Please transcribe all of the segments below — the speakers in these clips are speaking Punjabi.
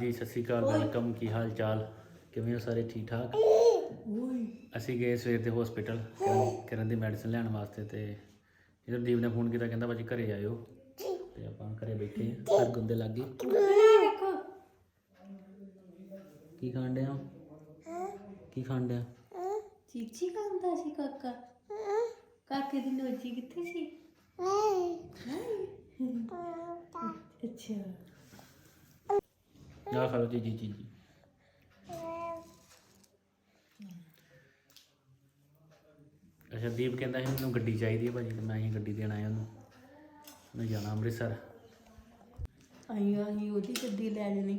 ਹਾਂਜੀ ਸਤਿ ਸ਼੍ਰੀ ਅਕਾਲ ਵੈਲਕਮ ਕੀ ਹਾਲ ਚਾਲ ਕਿਵੇਂ ਹੋ ਸਾਰੇ ਠੀਕ ਠਾਕ ਅਸੀਂ ਗਏ ਸਵੇਰ ਦੇ ਹਸਪੀਟਲ ਕਰਨ ਦੀ ਮੈਡੀਸਿਨ ਲੈਣ ਵਾਸਤੇ ਤੇ ਇਧਰ ਦੀਪ ਨੇ ਫੋਨ ਕੀਤਾ ਕਹਿੰਦਾ ਭਾਜੀ ਘਰੇ ਆਇਓ। ਤੇ ਆਪਾਂ ਘਰੇ ਬੈਠੇ ਹਾਂ ਹਰ ਗੁੰਦੇ ਲੱਗੇ ਕੀ ਖਾਣ ਡਿਆ ਕੀ ਖਾਣ ਡਿਆ ਚੀਚੀ ਖਾਂਦਾ ਸੀ ਕਾਕਾ। ਕਾਕੇ ਦੀ ਨੋਜੀ ਕਿੱਥੇ ਸੀ? ਅੱਛਾ। ਖਾ ਲਓ ਜੀ ਜੀ ਜੀ ਜੀ ਅੱਛਾ ਦੀਪ ਕਹਿੰਦਾ ਸੀ ਮੈਨੂੰ ਗੱਡੀ ਚਾਹੀਦੀ ਹੈ ਭਾਜੀ ਤੇ ਮੈਂ ਹੀ ਗੱਡੀ ਦੇਣ ਆਇਆ ਉਹਨੂੰ। ਉਹਨੇ ਜਾਣਾ ਅੰਮ੍ਰਿਤਸਰ। ਆਈ ਆਈ ਉਹਦੀ ਗੱਡੀ ਲੈ ਲੈਣੀ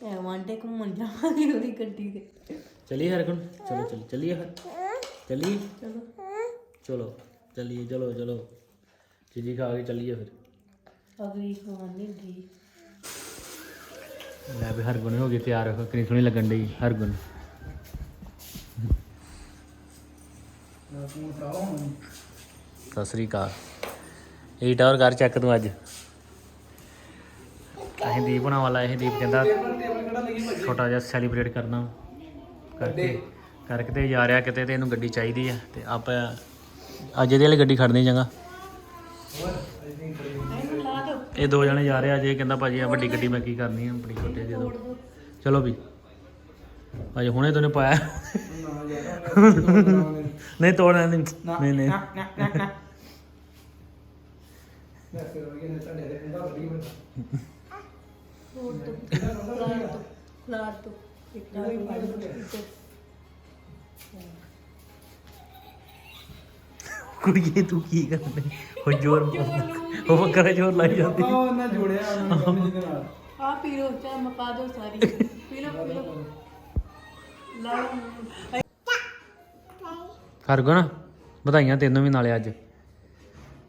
ਤੇ ਵਾਂਡੇ ਘੁੰਮਣ ਜਾਵਾਂਗੇ ਉਹਦੀ ਗੱਡੀ ਤੇ। ਚਲਿਏ ਹਰਗੁਣ ਚਲੋ ਚਲ ਚਲਿਏ ਫਿਰ ਚਲਿਏ? ਚਲੋ। ਚਲੋ ਚਲਿਏ ਚਲੋ ਚਲੋ। ਚੀਜੀ ਖਾ ਕੇ ਚਲਿਏ ਫਿਰ। ਅਗਲੀ ਖਾਣ ਨਹੀਂ ਦੀ। ਲੈ ਵੀ ਹਰਗੁਣ ਹੋ ਗਈ ਤਿਆਰ, ਕਿੰਨੀ ਸੋਹਣੀ ਲੱਗਣ ਡਈ ਹਰਗੁਣ। ਸਤਿ ਸ੍ਰੀ ਅਕਾਲ। ਇਹ ਟਾਵਰ ਕਰ ਚੈੱਕ ਤੂੰ ਅੱਜ। ਅਸੀਂ ਦੀਪ ਹੋਣਾ ਵਾਲਾ, ਇਹ ਦੀਪ ਕਹਿੰਦਾ ਛੋਟਾ ਜਿਹਾ ਸੈਲੀਬ੍ਰੇਟ ਕਰਨਾ। ਕਰਕੇ ਕਰਕੇ ਤੇ ਜਾ ਰਿਹਾ ਕਿਤੇ ਤੇ ਇਹਨੂੰ ਗੱਡੀ ਚਾਹੀਦੀ ਆ, ਤੇ ਆਪਾਂ ਅੱਜ ਇਹਦੇ ਵਾਲੀ ਗੱਡੀ ਖੜਨੀ ਚੰਗਾ ਇਹ ਦੋ ਜਣੇ ਜਾ ਰਹੇ ਆ ਜੇ ਕਹਿੰਦਾ ਭਾਜੀ ਆ ਵੱਡੀ ਗੱਡੀ ਮੈਂ ਕੀ ਕਰਨੀ ਆ ਬੜੀ ਛੋਟੀ ਦੇ ਦੋ। ਚਲੋ ਵੀ। ਭਾਜੀ ਹੁਣੇ ਤੋਂ ਨੇ ਪਾਇਆ। ਨਹੀਂ, ਤੋੜਨਾ ਨਹੀਂ। ਨਹੀਂ ਨਹੀਂ। ਤੋੜ ਦੋ ਇੱਕ ਨਾਲ ਕੁੜੀਏ ਤੂੰ ਕੀ ਕਰਨੀ ਉਹ ਜ਼ੋਰ ਉਹ ਬੱਕਰਾ ਜ਼ੋਰ ਲਾਈ ਜਾਂਦੀ। ਉਹਨਾਂ ਜੋੜਿਆ ਉਹਨਾਂ ਨੂੰ ਕੰਮ ਨਾਲ। ਆ ਪੀ ਲੋ ਚਾਹ ਮਕਾ ਦੋ ਸਾਰੀ। ਪੀ ਲੋ ਪੀ ਲੋ ਲਾਓ। ਹਰਗੁਣ ਵਧਾਈਆਂ ਤੈਨੂੰ ਵੀ ਨਾਲੇ ਅੱਜ।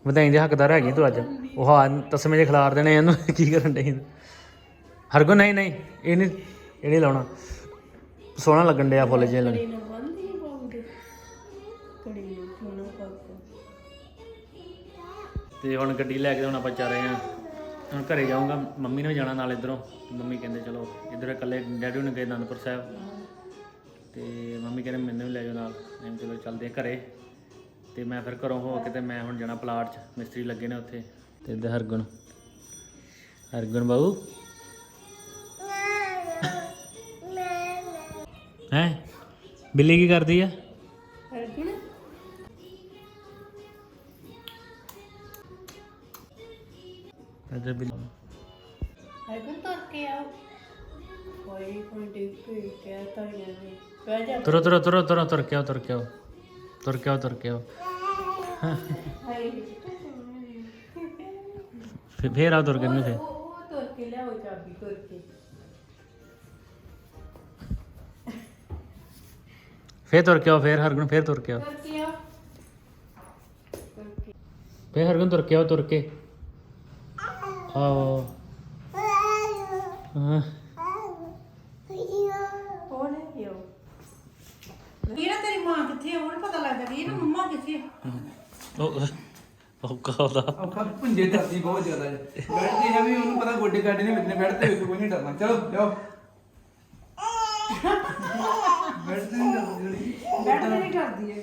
ਵਧਾਈ ਦੇ ਹੱਕਦਾਰ ਹੈਗੀ ਤੂੰ ਅੱਜ। ਉਹ ਹਾਂ ਤਸਮੇ ਜੇ ਖਿਲਾਰ ਦੇਣੇ ਇਹਨੂੰ ਕੀ ਕਰਨ ਡਈ ਹਰਗੁਣ ਨਹੀਂ ਨਹੀਂ ਇਹ ਨਹੀਂ ਇਹ ਨਹੀਂ ਲਾਉਣਾ। ਸੋਹਣਾ ਲੱਗਣ ਡਿਆ ਫੁੱਲ ਜੇ ਲਾਉਣੇ। ਤੇ ਹੁਣ ਗੱਡੀ ਲੈ ਕੇ ਹੁਣ ਆਪਾਂ ਚੱਲ ਰਹੇ ਹਾਂ। ਹੁਣ ਘਰੇ ਜਾਊਂਗਾ, ਮੰਮੀ ਨੇ ਵੀ ਜਾਣਾ ਨਾਲ ਇਧਰੋਂ। ਮੰਮੀ ਕਹਿੰਦੇ, ਚਲੋ, ਇਧਰ ਇਕੱਲੇ ਡੈਡੀ ਨੇ ਗਏ ਅਨੰਦਪੁਰ ਸਾਹਿਬ। ਤੇ ਮੰਮੀ ਕਹਿੰਦੇ, ਮੈਨੂੰ ਵੀ ਲੈ ਜਾਓ ਨਾਲ। ਐਂ ਚਲੋ, ਚੱਲਦੇ ਹਾਂ ਘਰੇ। ਤੇ ਮੈਂ ਫਿਰ ਘਰੋਂ ਹੋ ਕੇ ਤੇ ਮੈਂ ਹੁਣ ਜਾਣਾ ਪਲਾਟ 'ਚ। ਮਿਸਤਰੀ ਲੱਗੇ ਨੇ ਉੱਥੇ। ਤੇ ਇੱਧਰ ਹਰਗੁਣ। ਹਰਗੁਣ ਬਾਬੂ ਹੈ? ਬਿੱਲੀ ਕੀ ਕਰਦੀ ਆ? ਇੱਧਰ ਬਿੱਲੀ ਹਰਗੁਣ ਤੁਰ ਕੇ ਆਓ ਕੋਈ ਕੋਈ ਡਿੱਗ ਕੇ ਕਿਆ ਤਾਂ ਜਾਵੇ ਬਹਿ ਜਾ ਤੁਰੋ ਤੁਰੋ ਤੁਰੋ ਤੁਰੋ ਤੁਰ ਕੇ ਆਓ ਤੁਰ ਕੇ ਆਓ ਤੁਰ ਕੇ ਆਓ ਤੁਰ ਕੇ ਆਓ ਹਾਏ ਫਿਰ ਫੇਰ ਆਓ ਤੁਰ ਕੇ ਨੂੰ ਫੇਰ ਉਹ ਉਹ ਤੁਰ ਕੇ ਲਿਆਓ ਚਾਬੀ ਤੁਰ ਕੇ ਫੇਰ ਤੁਰ ਕੇ ਆਓ ਫੇਰ ਹਰਗੁਣ ਫੇਰ ਤੁਰ ਕੇ ਆਓ ਤੁਰ ਕੇ ਆਓ ਫੇਰ ਹਰਗੁਣ ਤੁਰ ਕੇ ਆਓ ਤੁਰ ਕੇ ਆਓ ਹਾਂ। ਉਹ ਲੈ ਆਓ ਵੀਰਾ ਤੇਰੀ ਮਾਂ ਕਿੱਥੇ ਆ? ਹੁਣ ਪਤਾ ਲੱਗਦਾ ਵੀਰਾ ਮੰਮਾ ਕਿੱਥੇ ਆ? ਉਹ ਉਹ ਕਾਹਦਾ ਔਖਾ ਪੁੰਜੇ ਡਰਦੀ ਬਹੁਤ ਜ਼ਿਆਦਾ ਹੈ। ਬੈਠਦੇ ਹੈ ਵੀ ਉਹਨੂੰ ਪਤਾ ਗੋਡੇ ਗਾਡੇ ਨੇ ਵੱਜਣੇ ਬੈਠਦੇ ਹੋਏ ਕੋਈ ਨਹੀਂ ਡਰਨਾ। ਚਲੋ ਜਾਓ। ਬੈਠਦੇ ਨਹੀਂ ਡਰਦੀ। ਬੈਠਦੇ ਨਹੀਂ ਕਰਦੀ ਹੈ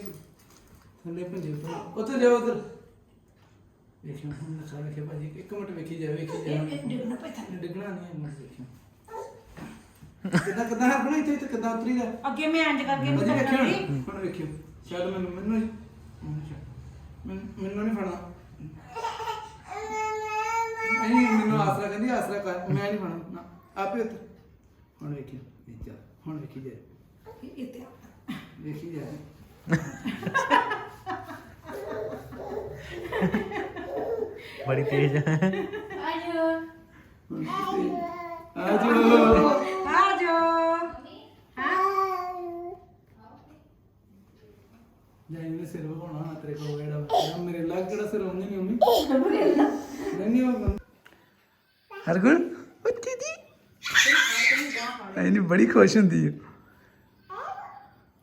ਥੱਲੇ ਪੁੰਜੇ ਉੱਥੇ ਜਾਓ ਉਧਰ। ਵੇਖਿਓ ਹੁਣ ਨਖਾ ਵੇਖਿਆ ਭਾਜੀ ਇੱਕ ਮਿੰਟ ਵੇਖੀ ਜਾਵੇ ਵੇਖੀ ਜਾਵੇ। ਡਿੱਗਣਾ ਪੈ ਥੱਲੇ। ਡਿੱਗਣਾ ਨਹੀਂ ਹੈ ਮਿੰਟ ਵੇਖਿਓ ਕਿੱਦਾਂ ਕਿੱਦਾਂ ਹਰਗੁਣ ਇੱਥੇ ਇੱਥੇ ਕਿੱਦਾਂ ਉਤਰੀ ਦਾ? ਅੱਗੇ ਮੈਂ ਇੰਜ ਕਰਕੇ ਭਾਜੀ ਵੇਖਿਓ ਹੁਣ ਹੁਣ ਵੇਖਿਓ। ਸ਼ਾਇਦ ਮੈਨੂੰ ਮੈਨੂੰ ਮੈਨੂੰ ਸ਼ਾਇਦ- ਮੈਨੂੰ ਮੈਨੂੰ ਨਹੀਂ ਫੜਨਾ। ਨਹੀਂ ਮੈਨੂੰ ਆਸਰਾ ਕਹਿੰਦੀ ਆਸਰਾ ਕਰ। ਮੈਂ ਨਹੀਂ ਫੜਨਾ। ਨਾ, ਆਪੇ ਉੱਤੇ ਹੁਣ ਵੇਖੀ ਇਹ ਚੱਲ ਹੁਣ ਵੇਖੀ ਜਾ ਇੱਥੇ ਵੇਖੀ ਜਾ ਬੜੀ ਤੇਜ਼। ਹੈ ਆਜੋ। ਆਜੋ। ਆਜੋ ਜਾਈ ਮੇਰੇ ਸਿਰ ਵਹਾਉਣਾ ਨਾ ਤੇਰੇ ਕੋਲ ਜਿਹੜਾ ਮੇਰੇ ਲੱਗ ਕਿਹੜਾ ਸਿਰ ਆਉਂਦੀ ਨਹੀਂ ਆਉਂਦੀ ਨਹੀਂ ਉਹ ਹਰਗੁਣ ਬੱਚੀ ਦੀ ਐਨੀ ਬੜੀ ਖੁਸ਼ ਹੁੰਦੀ ਹੈ।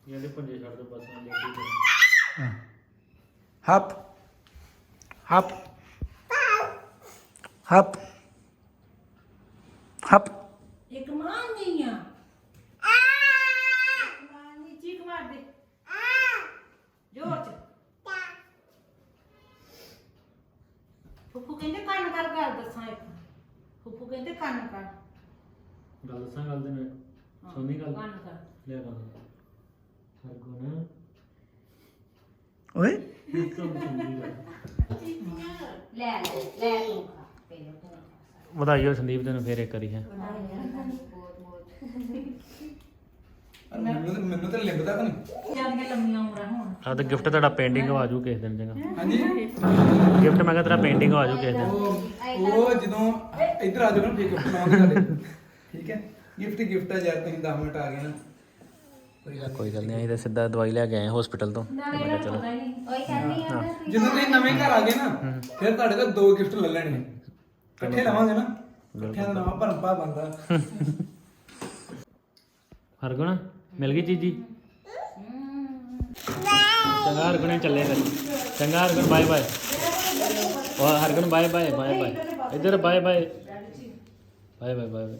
ਇਹਦੇ ਪੰਜੇ ਛੱਡ ਦੋ ਬਸ ਦੇਖੀ ਹੱਪ। ਹੱਪ। ਹੱਪ। ਹੱਪ। ਇੱਕ ਮਾਂ ਨਹੀਂ ਆ। ਮਾਂ ਨਹੀਂ ਚੀਕ ਮਾਰ ਦੇ। ਜੋਰ ਚ। ਫੁੱਫੂ ਕਹਿੰਦੇ ਕੰਨ ਕਰ ਗੱਲ ਦੱਸਾਂ ਇੱਕ। ਫੁੱਫੂ ਕਹਿੰਦੇ ਕੰਨ ਕਰ। ਗੱਲ ਦੱਸਾਂ ਗੱਲ ਦੇ ਨਾਲ? ਸੁਣੀ ਗੱਲ? ਕੰਨ ਕਰ। ਲਿਆ ਗੱਲ। ਹਰ ਗੁਣ ਓਏ। ਇੱਕ ਤੋਂ ਸੁਣੀ ਗੱਲ ਲੈ ਲੈ ਲੈ। ਤੂੰ ਖਾ ਪਹਿਲੇ ਤੂੰ ਖਾ ਵਧਾਈ ਹੋ ਸੰਦੀਪ ਤੈਨੂੰ ਫੇਰ ਇੱਕ ਵਾਰੀ ਹੈ। ਮੈਨੂੰ ਤਾਂ- ਮੈਨੂੰ ਤਾਂ ਲਿਖਦਾ ਕਿ ਨਹੀਂ। ਜਾਂਦੀਆਂ ਲੰਮੀਆਂ ਉਮਰਾਂ ਹੋਣ। ਆ ਤਾਂ ਗਿਫਟ ਤੁਹਾਡਾ ਪੇਂਟਿੰਗ ਆ ਜੂ ਕਿਸੇ ਦਿਨ ਚੰਗਾ। ਹਾਂਜੀ। ਗਿਫਟ ਮੈਂ ਕਿਹਾ ਤੇਰਾ ਪੇਂਟਿੰਗ ਆ ਜੂ ਕਿਸੇ ਦਿਨ। ਉਹ ਉਹ ਜਦੋਂ ਇੱਧਰ ਆ ਜਾਓ ਨਾ ਫਿਰ ਗਿਫਟ ਲਾਉਂਦੇ ਤੁਹਾਡੇ। ਠੀਕ ਹੈ? ਗਿਫਟ ਗਿਫਟ ਆ ਯਾਰ ਤੁਸੀਂ 10 ਮਿੰਟ ਆ ਗਏ ਨਾ। ਕੋਈ ਗੱਲ ਕੋਈ ਗੱਲ ਨਹੀਂ। ਅਸੀਂ ਤਾਂ ਸਿੱਧਾ ਦਵਾਈ ਲੈ ਕੇ ਆਏ ਹਸਪੀਟਲ ਤੋਂ। ਨਾਲੇ ਇਹਨਾਂ ਨੂੰ ਪਤਾ ਹੀ ਨਹੀਂ। ਉਹੀ ਕਹਿੰਦੀ ਆ ਨਾ ਜਦੋਂ ਤੁਸੀਂ ਨਵੇਂ ਘਰ ਆ ਗਏ ਨਾ ਫਿਰ ਤੁਹਾਡੇ ਕੋਲ ਦੋ ਗਿਫਟ ਲੈ ਲੈਣੇ। ਇਕੱਠੇ ਲਵਾਂਗੇ ਨਾ? ਇਕੱਠਿਆਂ ਦਾ ਨਵਾਂ ਭਰਪਾ ਬੰਦਾ। ਹਰਗੁਣ ਮਿਲ ਗਈ ਚੀਜੀ? ਚੰਗਾ ਹਰਗੁਣ ਚੱਲੇ ਫਿਰ। ਚੰਗਾ ਹਰਗੁਣ ਬਾਏ ਬਾਏ ਉਹ Hargun bye bye bye bye ਇੱਧਰ bye bye bye bye bye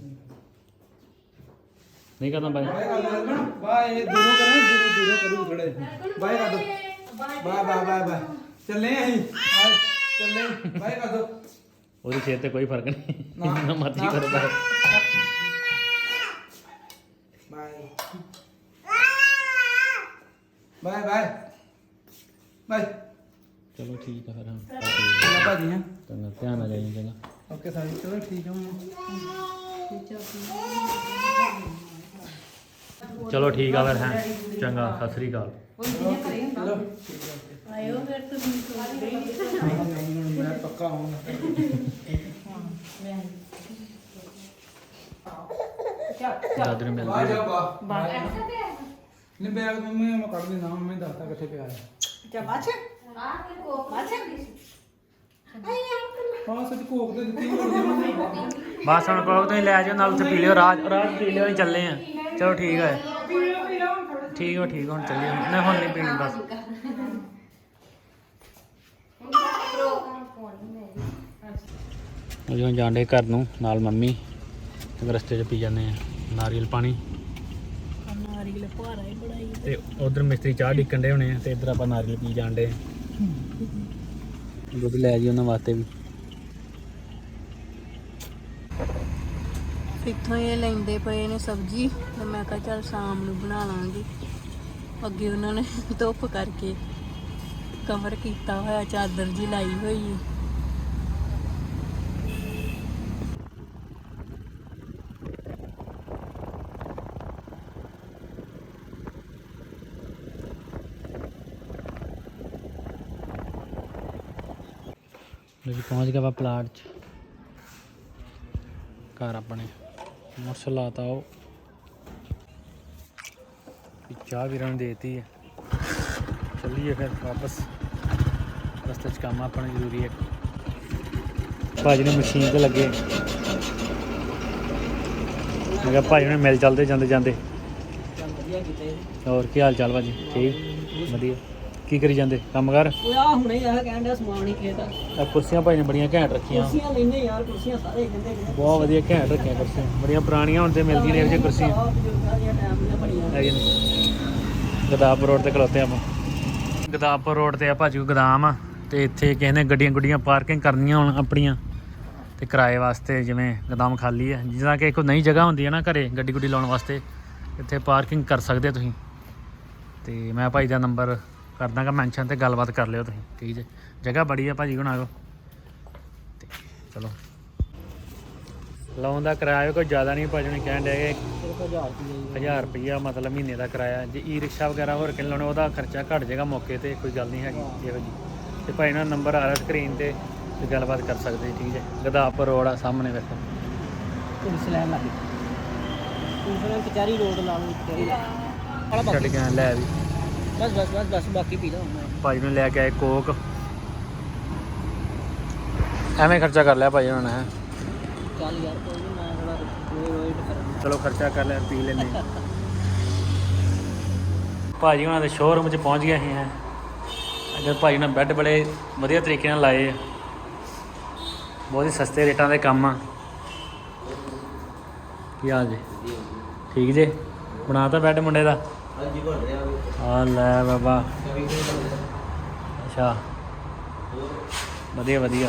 ਨਹੀਂ ਕਰਨਾ ਬਾਏ ਬਾਏ ਦੂਰੋਂ ਕਰਾਂ ਦੂਰੋਂ ਦੂਰੋਂ ਕਰੂ ਥੋੜੇ ਬਾਏ ਕਰ ਦੋ। ਬਾਏ ਬਾਏ ਬਾਏ ਬਾਏ ਚੱਲੇ ਅਸੀਂ। ਚੱਲੇ। ਬਾਏ ਕਰ ਦੋ। ਉਹਦੀ ਸਿਹਤ ਤੇ ਕੋਈ ਫ਼ਰਕ ਨਹੀਂ। ਨਾ। ਨਾ ਮਰਜ਼ੀ ਕਰੋ ਬਾਏ। Bye bye. ਚਲੋ ਠੀਕ ਆ ਫਿਰ ਹਾਂ ਚੰਗਾ ਭਾਜੀ ਹਾਂ। ਚੰਗਾ ਧਿਆਨ ਨਾਲ ਜਾਈਂ ਚੰਗਾ ਓਕੇ ਸਾਰੀ। ਚਲੋ ਠੀਕ ਹਾਂ ਚਲੋ ਠੀਕ ਆ ਫਿਰ ਹੈ ਚੰਗਾ ਸਤਿ ਸ੍ਰੀ ਅਕਾਲ ਚਲੋ ਠੀਕ ਹੈ ਆਇਓ ਫਿਰ ਤੁਸੀਂ ਸੋਚਦੇ ਹੀ ਨਹੀਂ ਮੈਂ ਪੱਕਾ ਆਉਂਗਾ ਦਾਦੀ ਨੂੰ ਮਿਲਦੀ ਬਾਹਰ ਜਾ ਹੈ। ਬਾ ਨਹੀਂ ਬੈਗ ਮੰਮੀ ਮੈਂ ਕੱਢ ਦੇਣਾ ਮੰਮੀ ਦੱਸਤਾ ਕਿੱਥੇ ਪਿਆ ਹੈ ਚਾ ਬਾਛ ਆ ਕੇ ਕੋਪ ਬਾਛ ਹਾਂ ਸੱਚ ਕੋਕ ਤੇ ਦਿੱਤੀ ਹੋਣੀ ਹੈ ਮੰਮੀ ਬਸ ਹੁਣ ਕਹੋ ਤੁਸੀਂ ਲੈ ਜਾਓ ਨਾਲ ਉੱਥੇ ਪੀ ਲਿਓ ਰਾਜ ਰਾਜ ਪੀ ਲਿਓ ਅਸੀਂ ਚੱਲੇ ਆ ਚਲੋ ਠੀਕ ਹੈ ਠੀਕ ਹੋ ਠੀਕ ਹੁਣ ਚੱਲੀਏ। ਨਹੀਂ ਹੁਣ ਨਹੀਂ ਪੀਣੀ ਬਸ। ਜਿਵੇਂ ਜਾਂਦੇ ਘਰ ਨੂੰ ਨਾਲ ਮੰਮੀ। ਤੇ ਰਸਤੇ 'ਚ ਪੀ ਜਾਂਦੇ ਆ ਨਾਰੀਅਲ ਪਾਣੀ। ਨਾਰੀਅਲ ਭਾਰਾ ਹੀ ਬੜਾਈ ਤੇ ਉਧਰ ਮਿਸਤਰੀ ਚਾਹ ਡਿੱਕਣ ਦੇ ਹੋਣੇ ਆ ਤੇ ਇੱਧਰ ਆਪਾਂ ਨਾਰੀਅਲ ਪੀ ਜਾਂਦੇ ਆ। ਦੁੱਧ ਲੈ ਜੀ ਉਹਨਾਂ ਵਾਸਤੇ ਵੀ। ਇੱਥੋਂ ਇਹ ਲੈਂਦੇ ਪਏ ਨੇ ਸਬਜ਼ੀ ਤੇ ਮੈਂ ਕਿਹਾ ਚੱਲ ਸ਼ਾਮ ਨੂੰ ਬਣਾ ਲਾਂਗੀ। ਅੱਗੇ ਉਹਨਾਂ ਨੇ ਧੁੱਪ ਕਰਕੇ ਕਵਰ ਕੀਤਾ ਹੋਇਆ, ਚਾਦਰ ਜੀ ਲਾਈ ਹੋਈ ਹੈ ਜੀ, ਪਹੁੰਚ ਗਿਆ ਵਾ ਪਲਾਟ 'ਚ। ਘਰ ਆਪਣੇ। ਮੋਟਰਸਾਈਕਲ ਲਾਤਾ ਉਹ ਵੀ ਚਾਹ ਵੀਰਾਂ ਨੂੰ ਦੇਤੀ ਹੈ ਚੱਲੀਏ ਫਿਰ ਵਾਪਸ ਰਸਤੇ 'ਚ ਕੰਮ ਆਪਣਾ ਜ਼ਰੂਰੀ ਹੈ ਭਾਜੀ ਨੇ ਮਸ਼ੀਨ ਤੇ ਲੱਗੇ ਮੈਂ ਕਿਹਾ ਭਾਜੀ ਨੇ ਮਿਲ ਚੱਲਦੇ ਜਾਂਦੇ ਜਾਂਦੇ ਹੋਰ ਕੀ ਹਾਲ ਚਾਲ ਭਾਜੀ ਠੀਕ ਵਧੀਆ ਕੀ ਕਰੀ ਜਾਂਦੇ? ਕੰਮ ਕਰ ਉਹ ਆ ਹੁਣੇ ਆ ਕਹਿੰਦਾ ਸਮਾਨ ਹੀ ਖੇਤ ਆ। ਕੁਰਸੀਆਂ ਭਾਈ ਨੇ ਬੜੀਆਂ ਘੈਂਟ ਰੱਖੀਆਂ। ਕੁਰਸੀਆਂ ਲੈਨੇ ਯਾਰ ਕੁਰਸੀਆਂ ਸਾਰੇ ਕਹਿੰਦੇ ਕਿ ਬਹੁਤ ਵਧੀਆ ਘੈਂਟ ਰੱਖੀਆਂ ਕੁਰਸੀਆਂ। ਬੜੀਆਂ ਪੁਰਾਣੀਆਂ ਹੁਣ ਤੇ ਮਿਲਦੀਆਂ ਨੇ ਇਹੋ ਜਿਹੀਆਂ ਕੁਰਸੀਆਂ। ਹੈਗੇ ਨੇ। ਗਦਾਪੁਰ ਰੋਡ ਤੇ ਖਲੋਤੇ ਆਪਾਂ। ਗਦਾਪੁਰ ਰੋਡ ਤੇ ਆ ਭਾਜੂ ਗਦਾਮ ਆ। ਤੇ ਇੱਥੇ ਕਿਸੇ ਨੇ ਗੱਡੀਆਂ ਗੁੱਡੀਆਂ ਪਾਰਕਿੰਗ ਕਰਨੀਆਂ ਹੁਣ ਆਪਣੀਆਂ। ਤੇ ਕਿਰਾਏ ਵਾਸਤੇ ਜਿਵੇਂ ਗਦਾਮ ਖਾਲੀ ਹੈ ਜਿੱਦਾਂ ਕਿ ਕੋਈ ਨਈ ਜਗ੍ਹਾ ਹੁੰਦੀ ਹੈ ਨਾ ਘਰੇ ਗੱਡੀ ਗੁੱਡੀ ਲਾਉਣ ਵਾਸਤੇ ਇੱਥੇ ਪਾਰਕਿੰਗ ਕਰ ਸਕਦੇ ਹੋ ਤੁਸੀਂ। ਤੇ ਮੈਂ ਭਾਈ ਦਾ ਨੰਬਰ ਕਰ ਦਾਂਗਾ ਮੈਂਸ਼ਨ ਤੇ ਗੱਲਬਾਤ ਕਰ ਲਿਓ ਤੁਸੀਂ ਠੀਕ ਹੈ ਜਗ੍ਹਾ ਬੜੀ ਆ ਭਾਜੀ ਹੁਣਾਂ ਕੋ ਤੇ ਚਲੋ। ਲਾਉਣ ਦਾ ਕਿਰਾਇਆ ਕੋਈ ਜ਼ਿਆਦਾ ਨਹੀਂ ਭਾਜੀ ਨੇ ਕਹਿਣ ਡਿਆ ਕਿ 1000 ਰੁਪਈਆ ਮਤਲਬ ਮਹੀਨੇ ਦਾ ਕਿਰਾਇਆ। ਜੇ ਈ ਰਿਕਸ਼ਾ ਵਗੈਰਾ ਹੋਰ ਕਿਨ ਲਾਉਣੇ ਉਹਦਾ ਖਰਚਾ ਘਟ ਜਾਏਗਾ ਮੌਕੇ ਤੇ ਕੋਈ ਗੱਲ ਨਹੀਂ ਹੈਗੀ ਇਹੋ ਜੀ ਤੇ ਭਾਈ ਨਾਲ ਨੰਬਰ ਆ ਰਿਹਾ ਸਕਰੀਨ ਤੇ ਤੇ ਗੱਲਬਾਤ ਕਰ ਸਕਦੇ ਜੀ, ਠੀਕ ਹੈ ਗਦਾਪੁਰ ਰੋਡ ਆ ਸਾਹਮਣੇ ਵੇਖੋ। ਲੈਣ ਲੱਗੀ ਲੈਣ ਕਚਾਰੀ ਰੋਡ ਲਾ ਲਓ ਕਚਾਰੀ ਵਾਲਾ ਛੱਡ ਕੇ ਲੈ ਵੀ। ਬਸ ਬਸ ਬਸ ਬਸ ਬਾਕੀ ਪੀ ਲਓ ਭਾਈ ਨੂੰ ਲੈ ਕੇ ਆਏ ਕੋਕ। ਐਵੇਂ ਖਰਚਾ ਕਰ ਲਿਆ ਭਾਈ ਉਹਨਾਂ ਨੇ। ਚੱਲ ਯਾਰ ਕੋਈ ਨਹੀਂ ਮੈਂ ਥੋੜਾ ਰੋਏ ਕਰਾਂ ਚਲੋ ਖਰਚਾ ਕਰ ਲਿਆ ਪੀ ਲੈਨੇ ਭਾਜੀ ਉਹਨਾਂ ਦੇ ਸ਼ੋਰੂਮ 'ਚ ਪਹੁੰਚ ਗਏ ਅਸੀਂ ਹੈ। ਅਜੇ ਭਾਜੀ ਨੇ ਬੈੱਡ ਬੜੇ ਵਧੀਆ ਤਰੀਕੇ ਨਾਲ ਲਾਏ ਆ। ਬਹੁਤ ਹੀ ਸਸਤੇ ਰੇਟਾਂ ਦੇ ਕੰਮ ਆ। ਕੀ ਹਾਲ ਜੀ? ਠੀਕ ਜੇ? ਬਣਾਤਾ ਬੈੱਡ ਮੁੰਡੇ ਦਾ। ਹਾਂਜੀ ਬਣ ਰਿਹਾ ਆ ਲੈ ਬਾਬਾ। ਅੱਛਾ। ਵਧੀਆ ਵਧੀਆ।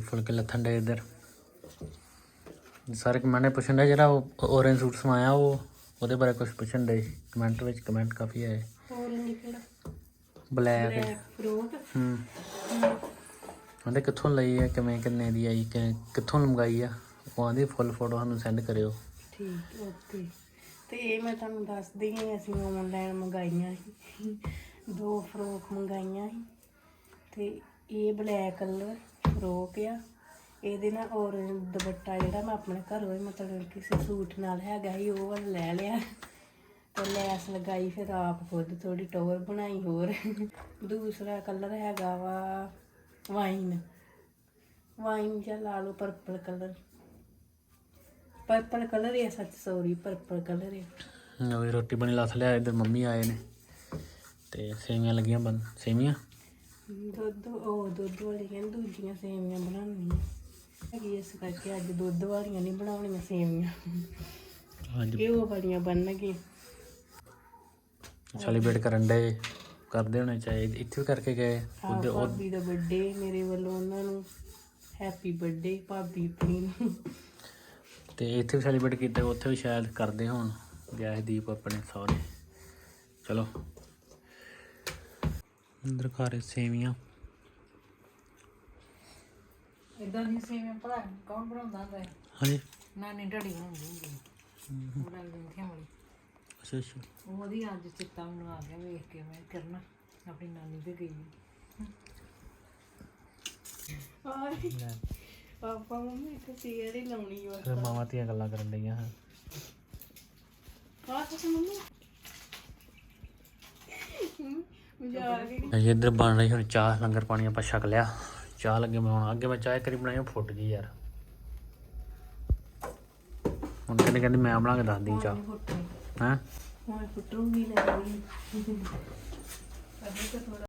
ਫੁਲਕੇ ਲੱਥਣ ਦੇ ਇੱਧਰ। ਸਾਰੇ ਕਮੈਂਟ ਪੁੱਛਣ ਦੇ ਜਿਹੜਾ ਉਹ orange ਸੂਟ ਸਮਾਇਆ ਉਹ ਉਹਦੇ ਬਾਰੇ ਕੁਝ ਪੁੱਛਣ ਦੇ ਕਮੈਂਟ ਵਿੱਚ ਕਮੈਂਟ ਕਾਫੀ ਆਏ। Orange ਕਿਹੜਾ? ਬਲੈਕ ਫਰੂਟ ਹੂੰ। ਕਹਿੰਦੇ ਕਿੱਥੋਂ ਲਈ ਹੈ ਕਿਵੇਂ ਕਿੰਨੇ ਦੀ ਆਈ ਕਿ ਕਿੱਥੋਂ ਮੰਗਾਈ ਆ? ਉਹ ਆਂਦੀ ਫੁੱਲ ਫੋਟੋ ਸਾਨੂੰ ਸੈਂਡ ਕਰਿਓ। ਠੀਕ ਓਕੇ ਤੇ ਇਹ ਮੈਂ ਤੁਹਾਨੂੰ ਦੱਸਦੀ ਹਾਂ, ਅਸੀਂ ਆਨਲਾਈਨ ਮੰਗਾਈਆਂ ਸੀ। ਦੋ ਫਰੋਕ ਮੰਗਾਈਆਂ ਸੀ। ਤੇ ਇਹ ਬਲੈਕ ਕਲਰ ਫਰੋਕ ਆ। ਇਹਦੇ ਨਾਲ ਔਰ ਦੁਪੱਟਾ ਜਿਹੜਾ ਮੈਂ ਆਪਣੇ ਘਰੋਂ ਹੀ ਮਤਲਬ ਕਿਸੇ ਸੂਟ ਨਾਲ ਹੈਗਾ ਸੀ, ਉਹ ਵਾਲਾ ਲੈ ਲਿਆ। ਤੇ ਲੈਸ ਲਗਾਈ, ਫਿਰ ਆਪ ਖੁਦ ਥੋੜੀ ਟੋਰ ਬਣਾਈ ਹੋਰ। ਦੂਸਰਾ ਕਲਰ ਹੈਗਾ ਵਾ ਵਾਈਨ ਵਾਈਨ ਜਾਂ ਲਾ ਲਓ ਪਰਪਲ ਕਲਰ ਪਰਪਲ ਕਲਰ ਹੈ ਸੱਚ ਸੌਰੀ ਪਰਪਲ ਕਲਰ ਹੈ ਨਵੀਂ ਰੋਟੀ ਬਣੀ ਲੱਥ ਲਿਆ ਇੱਧਰ ਮੰਮੀ ਆਏ ਨੇ। ਤੇ ਸੇਵੀਆਂ ਲੱਗੀਆਂ ਬਣ ਸੇਵੀਆਂ? ਦੁੱਧ ਉਹ ਦੁੱਧ ਵਾਲੀਆਂ ਨੀ, ਦੂਜੀਆਂ ਸੇਵੀਆਂ ਬਣਾਉਣੀਆਂ। ਹੈਗੀ ਇਸ ਕਰਕੇ ਅੱਜ ਦੁੱਧ ਵਾਲੀਆਂ ਨਹੀਂ ਬਣਾਉਣੀਆਂ ਸੇਵੀਆਂ। ਅੱਜ ਇਹ ਉਹ ਵਾਲੀਆਂ ਬਣਨਗੀਆਂ। ਸੈਲੀਬ੍ਰੇਟ ਕਰਨ ਦੇ ਕਰਦੇ ਹੋਣੇ ਚਾਹੀਦੇ ਇੱਥੇ ਵੀ ਕਰਕੇ ਗਏ? ਆ ਉਹਦੇ ਉਹ ਭਾਬੀ ਦਾ ਬਰਥਡੇ ਮੇਰੇ ਵੱਲੋਂ ਉਹਨਾਂ ਨੂੰ। ਹੈਪੀ ਬਰਥਡੇ ਭਾਬੀ ਆਪਣੀ ਨੂੰ। ਤੇ ਇੱਥੇ ਵੀ ਸੈਲੀਬ੍ਰੇਟ ਕੀਤਾ ਉੱਥੇ ਵੀ ਸ਼ਾਇਦ ਕਰਦੇ ਹੋਣ। ਗਿਆ ਦੀਪ ਆਪਣੇ ਸਹੁਰੇ ਚਲੋ। ਅੰਦਰ ਘਰ ਸੇਵੀਆਂ। ਇਦਾਂ ਦੀ ਸੇਵੇਂ ਭਲਾ ਕੌਣ ਬਣਾਉਂਦਾ ਹੁੰਦਾ ਹੈ ਹਾਂਜੀ। ਨਾਨੀ ਢੜੀ ਬਣਾਉਂਦੀ ਹੁੰਦੀ ਹੈ। ਬੜਾ ਲਿੰਥਿਆਂ ਵਾਲੀ। ਅੱਛਾ ਅੱਛਾ। ਉਹਦੀ ਅੱਜ ਚਿੱਤਾ ਮੈਨੂੰ ਆ ਗਿਆ ਵੇਖ ਕੇ ਮੈਂ ਕਰਨਾ ਆਪਣੀ ਨਾਨੀ ਤੇ ਗਈ। ਪਾਪਾ ਮੰਮੀ ਇੱਕ ਚੀਜ਼ ਹੀ ਲਾਉਣੀ ਵਾ ਫਿਰ ਮਾਵਾਂ ਧੀਆਂ ਗੱਲਾਂ ਕਰਨ ਲਈਆਂ ਹਾਂ। ਆਹ ਤੁਸੀਂ ਮੰਮੀ? ਮਜ਼ਾਕ ਹੀ ਅਜੇ ਇੱਧਰ ਬਣ ਰਹੀ ਹੁਣ ਚਾਹ ਲੰਗਰ ਪਾਣੀ ਆਪਾਂ ਛਕ ਲਿਆ। ਚਾਹ ਲੱਗੇ ਬਣਾਉਣ। ਅੱਗੇ ਮੈਂ ਚਾਹ ਕਰੀ ਬਣਾਈ ਉਹ ਫੁੱਟ ਗਈ ਯਾਰ। ਹੁਣ ਕਹਿੰਦੇ ਕਹਿੰਦੇ ਮੈਂ ਬਣਾ ਕੇ ਦੱਸਦੀ ਚਾਹ। ਫੁੱਟੇ ਹੈਂ? ਹੁਣ ਫੁੱਟੂਗੀ ਲੱਗਣੀ